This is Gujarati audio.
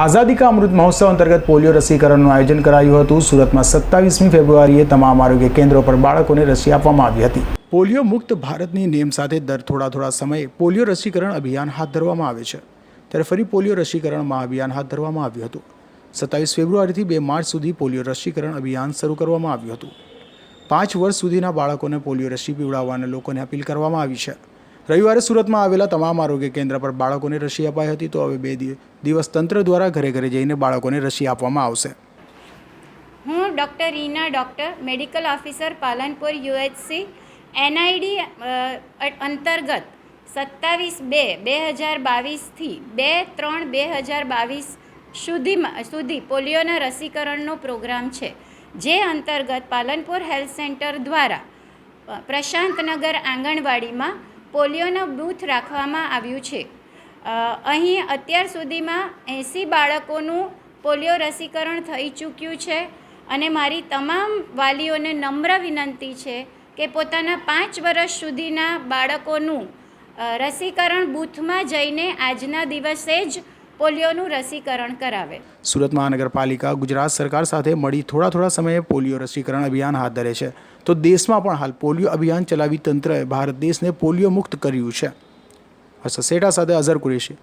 આઝાદી કા અમૃત મહોત્સવ અંતર્ગત પોલિયો રસીકરણનું આયોજન કરાયું હતું. સુરતમાં સત્તાવીસમી ફેબ્રુઆરીએ તમામ આરોગ્ય કેન્દ્રો પર બાળકોને રસી આપવામાં આવી હતી. પોલિયો મુક્ત ભારતની નેમ સાથે દર થોડા થોડા સમયે પોલિયો રસીકરણ અભિયાન હાથ ધરવામાં આવે છે. ત્યારે ફરી પોલિયો રસીકરણ મહાઅભિયાન હાથ ધરવામાં આવ્યું હતું. સત્તાવીસ ફેબ્રુઆરીથી બે માર્ચ સુધી પોલિયો રસીકરણ અભિયાન શરૂ કરવામાં આવ્યું હતું. પાંચ વર્ષ સુધીના બાળકોને પોલિયો રસી પીવડાવવાને લોકોને અપીલ કરવામાં આવી છે. રવિવારે સુરતમાં આવેલા તમામ આરોગ્ય કેન્દ્ર પર બાળકોને રસી અપાઈ હતી તો હવે બે દિવસ તંત્ર દ્વારા ઘરે ઘરે જઈને બાળકોને રસી આપવામાં આવશે. હું doctor Reena doctor, medical officer, Palanpur, UHC, NID અંતર્ગત સત્તાવીસ બે બે હજાર બાવીસથી બે ત્રણ બે હજાર બાવીસ સુધીમાં, સુધી પોલિયોના રસીકરણનો પ્રોગ્રામ છે, જે અંતર્ગત પાલનપુર હેલ્થ સેન્ટર દ્વારા પ્રશાંતનગર આંગણવાડીમાં પોલિયોનો બૂથ રાખવામાં આવ્યું છે. અહીં અત્યાર સુધીમાં એંસી બાળકોનું પોલિયો રસીકરણ થઈ ચૂક્યું છે અને મારી તમામ વાલીઓને નમ્ર વિનંતી છે કે પોતાના પાંચ વર્ષ સુધીના બાળકોનું રસીકરણ બૂથમાં જઈને આજના દિવસે જ પોલિયોનું રસીકરણ કરાવે. સુરત મહાનગરપાલિકા ગુજરાત સરકાર સાથે મળી થોડા થોડા સમયે પોલિયો રસીકરણ અભિયાન હાથ ધરે છે. તો દેશમાં પણ હાલ પોલિયો અભિયાન ચલાવી તંત્રએ ભારત દેશને પોલિયો મુક્ત કર્યું છે. હર્ષ સેઠા સાથે અઝર કુરેશી.